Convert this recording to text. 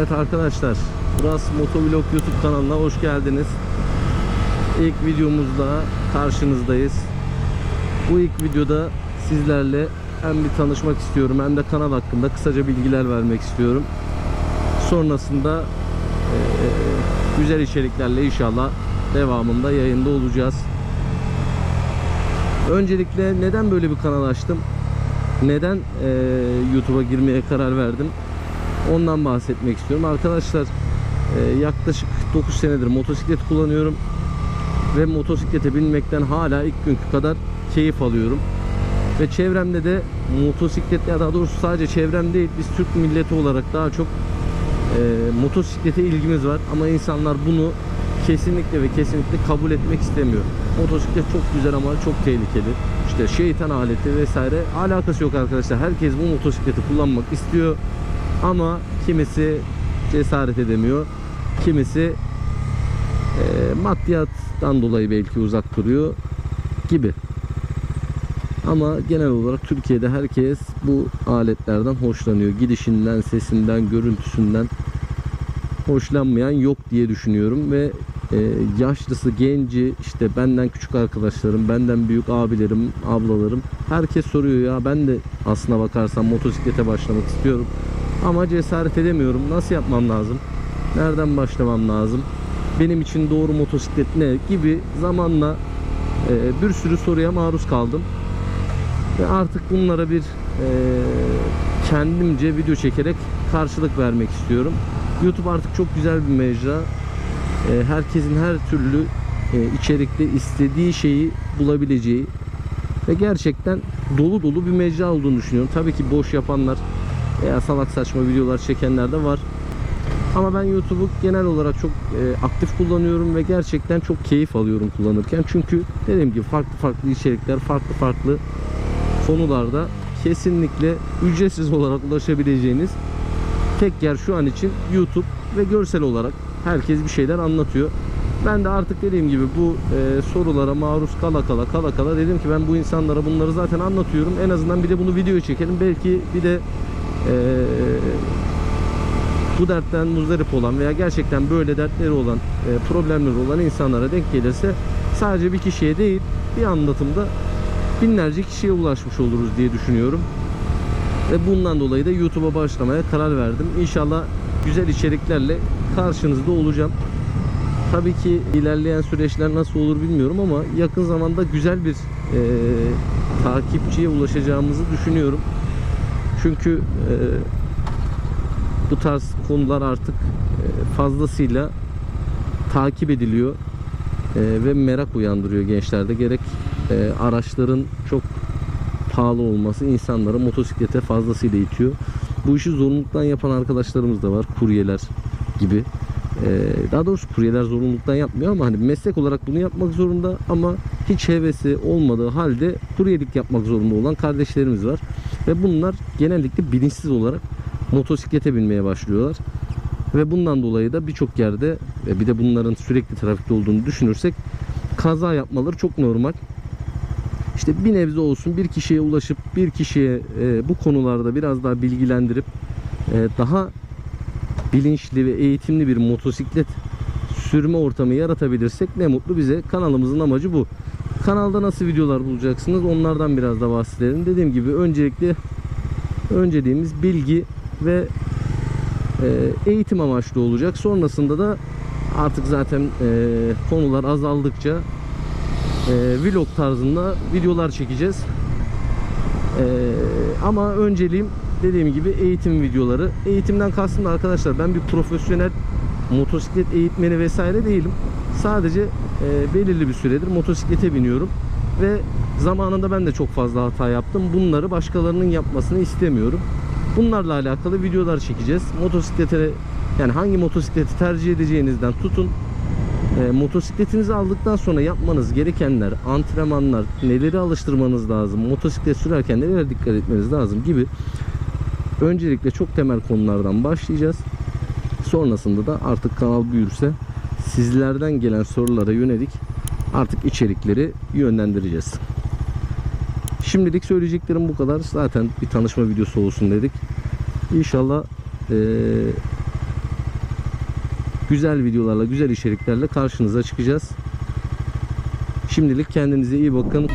arkadaşlar. Burası Motovlog YouTube kanalına hoş geldiniz. İlk videomuzda karşınızdayız. Bu ilk videoda sizlerle hem bir tanışmak istiyorum hem de kanal hakkında kısaca bilgiler vermek istiyorum. Sonrasında eee, güzel içeriklerle inşallah devamında yayında olacağız. Öncelikle neden böyle bir kanal açtım? Neden eee, YouTube'a girmeye karar verdim? Ondan bahsetmek istiyorum. Arkadaşlar eee, yaklaşık 9 senedir motosiklet kullanıyorum. Ve motosiklete binmekten hala ilk günkü kadar keyif alıyorum. Ve çevremde de motosiklet ya daha doğrusu sadece çevrem değil biz Türk milleti olarak daha çok eee motosiklete ilgimiz var. Ama insanlar bunu kesinlikle ve kesinlikle kabul etmek istemiyor. Motosiklet çok güzel ama çok tehlikeli. İşte şeytan aleti vesaire alakası yok arkadaşlar. Herkes bu motosikleti kullanmak istiyor ama kimisi cesaret edemiyor. Kimisi e, maddiyattan dolayı belki uzak duruyor gibi. Ama genel olarak Türkiye'de herkes bu aletlerden hoşlanıyor. Gidişinden, sesinden, görüntüsünden hoşlanmayan yok diye düşünüyorum ve e, yaşlısı, genci, işte benden küçük arkadaşlarım, benden büyük abilerim, ablalarım herkes soruyor ya ben de aslına bakarsan motosiklete başlamak istiyorum. Ama cesaret edemiyorum. Nasıl yapmam lazım? Nereden başlamam lazım? Benim için doğru motosiklet ne gibi zamanla e, bir sürü soruya maruz kaldım. Ve artık bunlara bir e, kendimce video çekerek karşılık vermek istiyorum. YouTube artık çok güzel bir mecra. E, herkesin her türlü içerikte istediği şeyi bulabileceği ve gerçekten dolu dolu bir mecra olduğunu düşünüyorum. Tabii ki boş yapanlar veya salak saçma videolar çekenler de var. Ama ben YouTube'u genel olarak çok e, aktif kullanıyorum ve gerçekten çok keyif alıyorum kullanırken. Çünkü dediğim gibi farklı farklı içerikler, farklı farklı konularda kesinlikle ücretsiz olarak ulaşabileceğiniz tek yer şu an için YouTube ve görsel olarak herkes bir şeyler anlatıyor. Ben de artık dediğim gibi bu e, sorulara maruz kala kala kala kala dedim ki ben bu insanlara bunları zaten anlatıyorum. En azından bir de bunu videoya çekelim. Belki bir de bu dertten muzdarip olan veya gerçekten böyle dertleri olan, e, problemleri olan insanlara denk gelirse sadece bir kişiye değil bir anlatımda binlerce kişiye ulaşmış oluruz diye düşünüyorum. Ve bundan dolayı da YouTube'a başlamaya karar verdim. İnşallah güzel içeriklerle karşınızda olacağım. Tabii ki ilerleyen süreçler nasıl olur bilmiyorum ama yakın zamanda güzel bir e, takipçiye ulaşacağımızı düşünüyorum. Çünkü e, bu tarz konular artık e, fazlasıyla takip ediliyor e, ve merak uyandırıyor gençlerde. Gerek e, araçların çok pahalı olması insanları motosiklete fazlasıyla itiyor. Bu işi zorunluluktan yapan arkadaşlarımız da var. Kuryeler gibi. E, daha doğrusu kuryeler zorunluluktan yapmıyor ama hani meslek olarak bunu yapmak zorunda ama hiç hevesi olmadığı halde kuryelik yapmak zorunda olan kardeşlerimiz var. Ve bunlar genellikle bilinçsiz olarak motosiklete binmeye başlıyorlar. Ve bundan dolayı da birçok yerde bir de bunların sürekli trafikte olduğunu düşünürsek kaza yapmaları çok normal. İşte bir nebze olsun bir kişiye ulaşıp bir kişiye e, bu konularda biraz daha bilgilendirip e, daha bilinçli ve eğitimli bir motosiklet sürme ortamı yaratabilirsek ne mutlu bize. Kanalımızın amacı bu. Kanalda nasıl videolar bulacaksınız onlardan biraz da bahsedelim. Dediğim gibi öncelikle önceliğimiz bilgi ve e, eğitim amaçlı olacak. Sonrasında da artık zaten e, konular azaldıkça e, vlog tarzında videolar çekeceğiz. Ama önceliğim dediğim gibi eğitim videoları. Eğitimden kastım da arkadaşlar ben bir profesyonel motosiklet eğitmeni vesaire değilim. Sadece e, belirli bir süredir motosiklete biniyorum ve zamanında ben de çok fazla hata yaptım. Bunları başkalarının yapmasını istemiyorum. Bunlarla alakalı videolar çekeceğiz. Motosiklete yani hangi motosikleti tercih edeceğinizden tutun e, motosikletinizi aldıktan sonra yapmanız gerekenler, antrenmanlar, neleri alıştırmanız lazım, motosiklet sürerken nelere dikkat etmeniz lazım gibi öncelikle çok temel konulardan başlayacağız. Sonrasında da artık kanal büyürse sizlerden gelen sorulara yönelik artık içerikleri yönlendireceğiz. Şimdilik söyleyeceklerim bu kadar. Zaten bir tanışma videosu olsun dedik. İnşallah eee, güzel videolarla, güzel içeriklerle karşınıza çıkacağız. Şimdilik kendinize iyi bakın.